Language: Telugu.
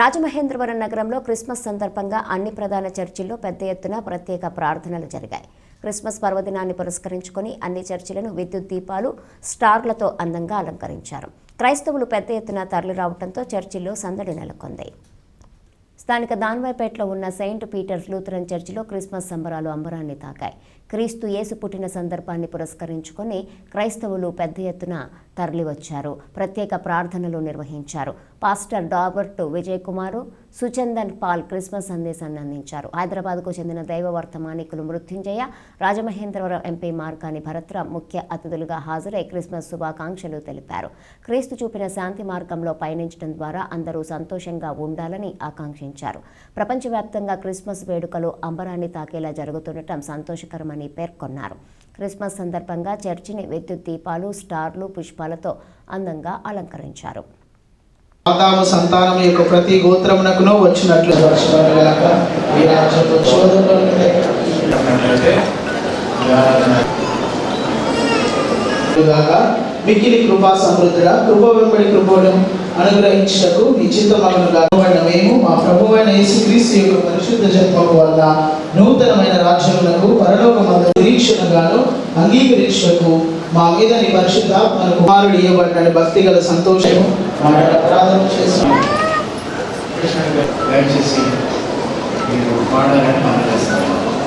రాజమహేంద్రవరం నగరంలో క్రిస్మస్ సందర్భంగా అన్ని ప్రధాన చర్చిల్లో పెద్ద ఎత్తున ప్రత్యేక ప్రార్థనలు జరిగాయి. క్రిస్మస్ పర్వదినాన్ని పురస్కరించుకొని అన్ని చర్చిలను విద్యుత్ దీపాలు స్టార్లతో అందంగా అలంకరించారు. క్రైస్తవులు పెద్ద ఎత్తున తరలి రావడంతో చర్చిల్లో సందడి నెలకొంది. స్థానిక దాన్వాయిపేటలో ఉన్న సెయింట్ పీటర్స్ లూథరన్ చర్చిలో క్రిస్మస్ సంబరాలు అంబరాన్ని తాకాయి. క్రీస్తు యేసు పుట్టిన సందర్భాన్ని పురస్కరించుకొని క్రైస్తవులు పెద్ద ఎత్తున తరలివచ్చారు. ప్రత్యేక ప్రార్థనలు నిర్వహించారు. పాస్టర్ డాబర్ట్ విజయ్ కుమారు సుచందన్ పాల్ క్రిస్మస్ సందేశాన్ని అందించారు. హైదరాబాద్కు చెందిన దైవ వర్తమానికులు మృత్యుంజయ రాజమహేంద్రవరం ఎంపీ మార్కాని భరత్రాం ముఖ్య అతిథులుగా హాజరై క్రిస్మస్ శుభాకాంక్షలు తెలిపారు. క్రీస్తు చూపిన శాంతి మార్గంలో పయనించడం ద్వారా అందరూ సంతోషంగా ఉండాలని ఆకాంక్షించారు. ప్రపంచవ్యాప్తంగా క్రిస్మస్ వేడుకలు అంబరాన్ని తాకేలా జరుగుతుండటం సంతోషకరమని పేర్కొన్నారు. క్రిస్మస్ సందర్భంగా చర్చిని విద్యుత్ దీపాలు స్టార్లు పుష్పాలతో అందంగా అలంకరించారు. ఆదాము సంతానం యొక్క ప్రతి గోత్రమునకును వచ్చినట్లు మిక్కిలి కృపా సమృద్ధుడ కృప వెంబడి కృపను అనుగ్రహించటకు మేము మా ప్రభు అయిన యేసుక్రీస్తు యొక్క పరిశుద్ధ జన్మము వల్ల నూతనమైన రాజ్యములకు పరలోకమందు నిరీక్షణగాను అంగీకరించకు మా మీద నీ పరిశుద్ధాత్మన కుమారుడు ఇవ్వబడ్డాడు భక్తి గల సంతోషము మాట అపరాధం చేస్తున్నాం దయచేసి మీరు పాడాలని